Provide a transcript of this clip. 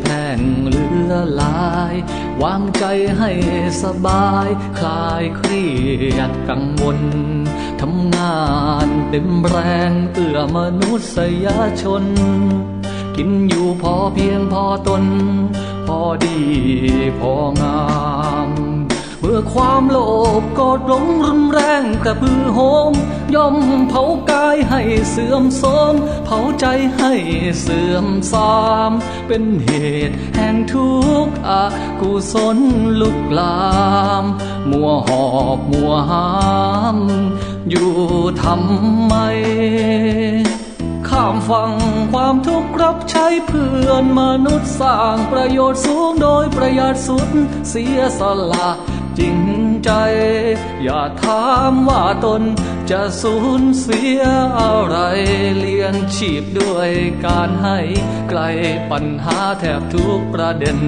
แพงเหลือหลาย วางใจให้สบาย คลายเครียดกังวลทำงานเต็มแรงเอื้อมนุษยชน กินอยู่พอเพียงพอตน พอดีพองามเมื่อความโลภกดหลงรุนแรงกระพือโหมย่อมเผากา ให้เสื่อมโทรมเผาใจให้เสื่อมทราม เป็นเหตุแห่งทุกข์อกุศลลุกลาม มัวหอบมัวหาม อยู่ทำไม ข้ามฝั่งความทุกข์รับใช้เพื่อนมนุษย์สร้างประโยชน์สูงโดยประหยัดสุดเสียสละ ใจ อย่าถามว่าตนจะสูญเสียอะไร เลี้ยงชีพด้วยการให้ไกลปัญหาแทบทุกประเด็น